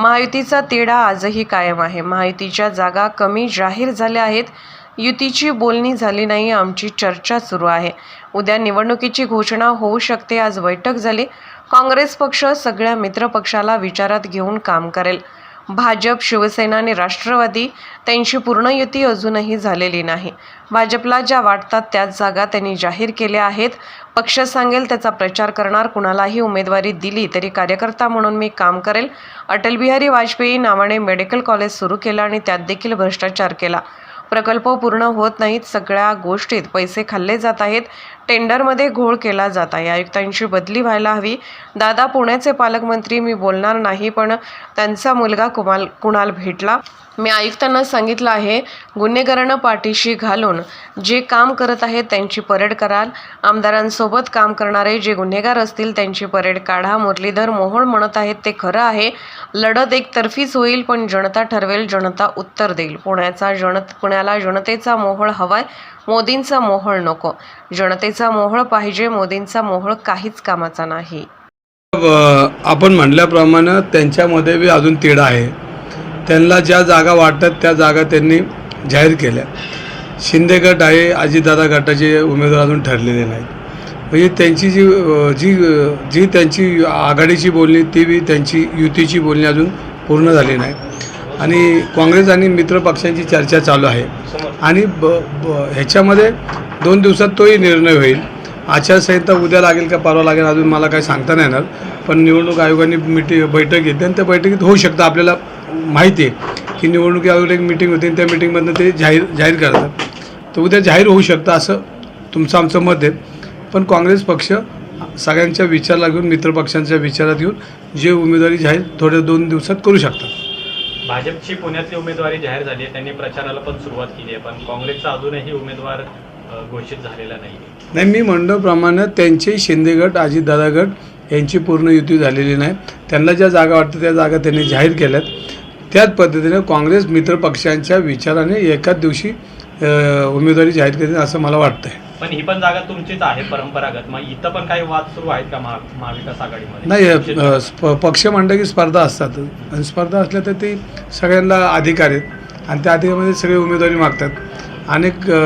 महायुतीचा तिढा आजही कायम आहे. महायुतीच्या जागा कमी जाहीर झाल्या आहेत. युतीची बोलणी झाली नाही आमची चर्चा सुरू आहे. उद्या निवडणुकीची घोषणा होऊ शकते आज बैठक झाली. काँग्रेस पक्ष सगळ्या मित्रपक्षाला विचारात घेऊन काम करेल. भाजप शिवसेना आणि राष्ट्रवादी त्यांची पूर्ण युती अजूनही झालेली नाही. भाजपला ज्या वाटतात त्याच जागा त्यांनी जाहीर केल्या आहेत. पक्ष सांगेल त्याचा प्रचार करणार कुणालाही उमेदवारी दिली तरी कार्यकर्ता म्हणून मी काम करेल. अटल बिहारी वाजपेयी नावाने मेडिकल कॉलेज सुरू केलं आणि त्यात देखील भ्रष्टाचार केला. प्रकल्प पूर्ण होत नाहीत सगळ्या गोष्टीत पैसे खाल्ले जात आहेत. टेंडरमध्ये घोळ केला जात आहे. आयुक्तांची बदली व्हायला हवी. दादा पुण्याचे पालकमंत्री मी बोलणार नाही पण त्यांचा मुलगा कुमाल कुणाल भेटला? मी आयुक्तांना सांगितलं आहे गुन्हेगारांना पाठीशी घालून जे काम करत आहेत त्यांची परेड कराल. आमदारांसोबत काम करणारे जे गुन्हेगार असतील त्यांची परेड काढा. मुरलीधर मोहोळ म्हणत आहेत ते खरं आहे. लढत एकतर्फीच होईल पण जनता ठरवेल जनता उत्तर देईल. पुण्याचा जनत पुण्याला जनतेचा मोहळ हवाय. मोदींचा मोहोळ नको. जनतेचा मोहळ पाहिजे मोदींचा मोहळ काहीच कामाचा नाही. आपण म्हणल्याप्रमाणे त्यांच्यामध्ये बी अजून तिढा आहे. त्यांना ज्या जागा वाटतात त्या जागा त्यांनी जाहीर केल्या. शिंदे गट आहे अजितदादा गटाचे उमेदवार अजून ठरलेले नाहीत. म्हणजे त्यांची जी जी जी त्यांची आघाडीची बोलणी ती बी त्यांची युतीची बोलणी अजून पूर्ण झाली नाही. आणि काँग्रेस आणि मित्र पक्षांची चर्चा चालू आहे. आणि ब ब ह्याच्यामध्ये दोन दिवसात तोही निर्णय होईल. आचारसंहिता उद्या लागेल का परवा लागेल अजून मला काही सांगता नाही येणार. पण निवडणूक आयोगाने मिटिंग बैठक घेतली आणि त्या बैठकीत होऊ शकतं आपल्याला माहिती आहे की निवडणूक आयोग एक मिटिंग होती आणि त्या मिटिंगमधनं ते जाहीर जाहीर करतात. तर उद्या जाहीर होऊ शकतं असं तुमचं आमचं मत आहे. पण काँग्रेस पक्ष सगळ्यांच्या विचाराला घेऊन मित्रपक्षांच्या विचारात घेऊन जे उमेदवारी जाहीर थोड्या दोन दिवसात करू शकतात. भाजपची पुण्यातली उमेदवारी जाहीर झाली आहे त्यांनी प्रचाराला पण सुरुवात केली आहे. पण काँग्रेसचा अजूनही उमेदवार घोषित झालेला नाही नाही मी म्हणल्याप्रमाणे त्यांचे शिंदे गट अजितदादा गट यांची पूर्ण युती झालेली नाही. त्यांना ज्या जागा वाटतं त्या जागा त्यांनी जाहीर केल्यात. त्याच पद्धतीने काँग्रेस मित्र पक्षांच्या विचाराने एकाच दिवशी उमेदवारी जाहीर केली असं मला वाटतं आहे पण ही पण जागा तुमचीच आहे परंपरागत. मग इथं पण काही वाद सुरू आहेत का महा महाविकास आघाडीमध्ये? नाही पक्ष म्हणलं की स्पर्धा असतात. आणि स्पर्धा असल्या तर ती सगळ्यांना अधिकार आहेत. आणि त्या अधिकारामध्ये सगळे उमेदवारी मागतात. अनेक